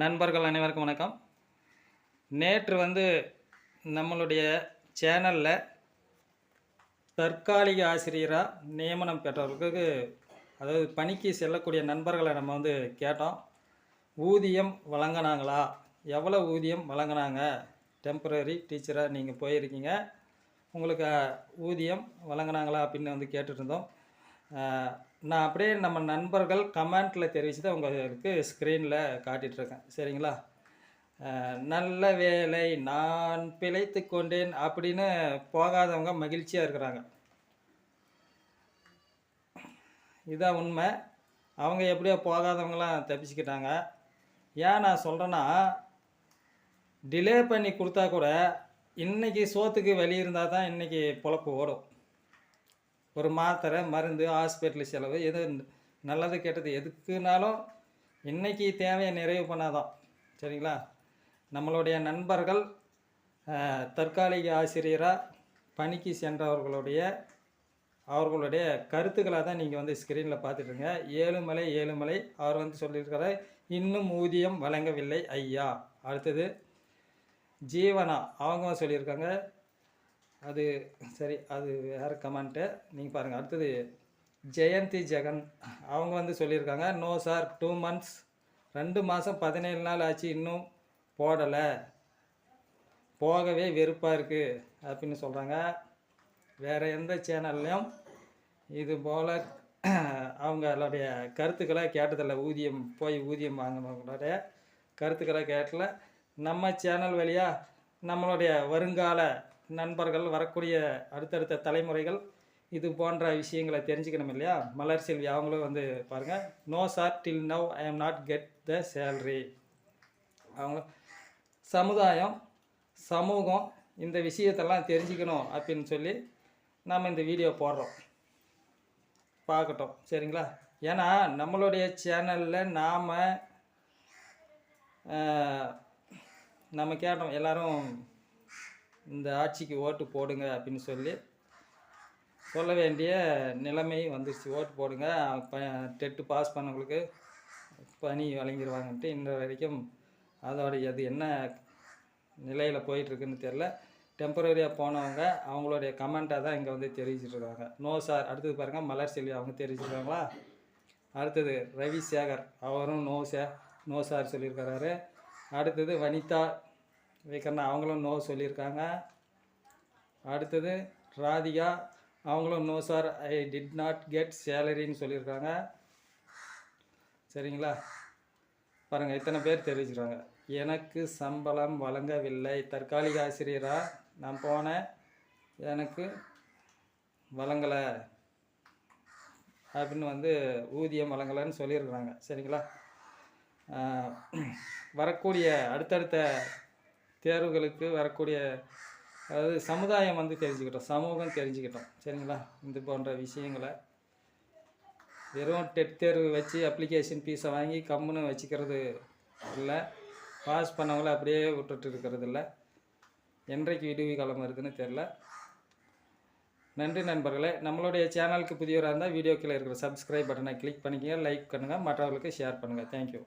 நண்பர்கள் அனைவருக்கும் வணக்கம். நேற்று வந்து நம்மளுடைய சேனலில் தற்காலிக ஆசிரியராக நியமனம் பெற்றவர்களுக்கு அதாவது பணிக்கு செல்லக்கூடிய நண்பர்களை நம்ம வந்து கேட்டோம். ஊதியம் வழங்கினாங்களா? எவ்வளோ ஊதியம் வழங்கினாங்க? டெம்பரரி டீச்சராக நீங்கள் போயிருக்கீங்க. உங்களுக்கு ஊதியம் வழங்கினாங்களா அப்படின்னு வந்து கேட்டுட்டு நான் அப்படியே நம்ம நண்பர்கள் கமெண்ட்டில் தெரிவித்து உங்களுக்கு ஸ்க்ரீனில் காட்டிகிட்ருக்கேன் சரிங்களா? நல்ல வேலை நான் பிழைத்து கொண்டேன் அப்படின்னு போகாதவங்க மகிழ்ச்சியாக இருக்கிறாங்க. இதான் உண்மை. அவங்க எப்படியோ போகாதவங்களாம் தப்பிச்சுக்கிட்டாங்க. ஏன் நான் சொல்கிறேன்னா டிலே பண்ணி கொடுத்தா கூட இன்றைக்கி சோத்துக்கு வழி இருந்தால் தான் இன்றைக்கி பொழப்பு ஓடும். ஒரு மாத்திரை மருந்து ஹாஸ்பிட்டல் செலவு எது நல்லது கெட்டது எதுக்குனாலும் இன்றைக்கி தேவையை நிறைவு பண்ணாதான். சரிங்களா? நம்மளுடைய நண்பர்கள் தற்காலிக ஆசிரியராக பணிக்கு சென்றவர்களுடைய அவர்களுடைய கருத்துக்களாக தான் நீங்கள் வந்து ஸ்க்ரீனில் பார்த்துட்டுருங்க. ஏழுமலை ஏழுமலை அவர் வந்து சொல்லியிருக்கிறார் இன்னும் ஊதியம் வழங்கவில்லை ஐயா. அடுத்தது ஜீவனா அவங்க சொல்லியிருக்காங்க அது சரி அது வேறு கமெண்ட்டு நீங்கள் பாருங்கள் அடுத்தது ஜெயந்தி ஜெகன். அவங்க வந்து சொல்லியிருக்காங்க நோ சார் டூ மந்த்ஸ் ரெண்டு மாதம் பதினேழு நாள் ஆச்சு இன்னும் போடலை. போகவே வெறுப்பாக இருக்குது அப்படின்னு சொல்கிறாங்க வேறு எந்த சேனல்லையும் இது போல் அவங்களுடைய கருத்துக்களை கேட்டதில்லை. ஊதியம் போய் ஊதியம் வாங்கினவங்களுடைய கருத்துக்களை கேட்டல நம்ம சேனல் வழியாக நம்மளுடைய வருங்கால நண்பர்கள் வரக்கூடிய அடுத்தடுத்த தலைமுறைகள் இது போன்ற விஷயங்களை தெரிஞ்சுக்கணும் இல்லையா? மலர் செல்வி அவங்களும் வந்து பாருங்கள் no sir till now I am not get the salary அவங்க சமுதாயம் சமூகம் இந்த விஷயத்தெல்லாம் தெரிஞ்சுக்கணும் அப்படின்னு சொல்லி நாம் இந்த வீடியோ போடுறோம். பார்க்கட்டும் சரிங்களா? ஏன்னா நம்மளுடைய சேனலில் நாம் நம்ம கேட்டோம் எல்லோரும் இந்த ஆட்சிக்கு ஓட்டு போடுங்க அப்படின்னு சொல்லி சொல்ல வேண்டிய நிலைமை வந்துருச்சு. ஓட்டு போடுங்க. ப டெட்டு பாஸ் பண்ணவங்களுக்கு பணி வழங்கிடுவாங்கன்ட்டு இன்ற வரைக்கும் அதோடைய அது என்ன நிலையில் போயிட்டுருக்குன்னு தெரில டெம்பரரியாக போனவங்க அவங்களுடைய கமெண்ட்டாக தான் இங்கே வந்து தெரிவிச்சிட்ருக்காங்க. நோ சார் அடுத்தது பாருங்கள் மலர் செல்வி அவங்க தெரிவிச்சிருக்காங்களா? அடுத்தது ரவி சேகர் அவரும் நோ சே நோ சார் சொல்லியிருக்கிறாரு. அடுத்தது வனிதா விகர்ணா அவங்களும் நோ சொல்லியிருக்காங்க. அடுத்தது ராதிகா அவங்களும் no sir I did not get சேலரின்னு சொல்லியிருக்காங்க. சரிங்களா? பாருங்கள் இத்தனை பேர் தெரிவிச்சுக்கிறாங்க எனக்கு சம்பளம் வழங்கவில்லை. தற்காலிக ஆசிரியராக நான் போனேன். எனக்கு வழங்கலை. அப்படின்னு வந்து ஊதியம் வழங்கலைன்னு சொல்லியிருக்கிறாங்க. சரிங்களா? வரக்கூடிய அடுத்தடுத்த தேர்வுகளுக்கு வரக்கூடிய அதாவது சமுதாயம் வந்து தெரிஞ்சுக்கிட்டோம் சமூகம் தெரிஞ்சுக்கிட்டோம் சரிங்களா? இது போன்ற விஷயங்களை வெறும் டெட் தேர்வு வச்சு அப்ளிகேஷன் ஃபீஸை வாங்கி கம்முன்னு வச்சுக்கிறது இல்லை. பாஸ் பண்ணவங்கள அப்படியே விட்டுட்டு இருக்கிறது இல்லை. என்றைக்கு விடுவி காலம் இருக்குதுன்னு தெரில நன்றி நண்பர்களே. நம்மளுடைய சேனலுக்கு புதியவராக இருந்தால் வீடியோக்கில் இருக்கிற சப்ஸ்கிரைப் பட்டனை கிளிக் பண்ணிக்கங்க லைக் பண்ணுங்கள் மற்றவர்களுக்கு ஷேர் பண்ணுங்கள் தேங்க்யூ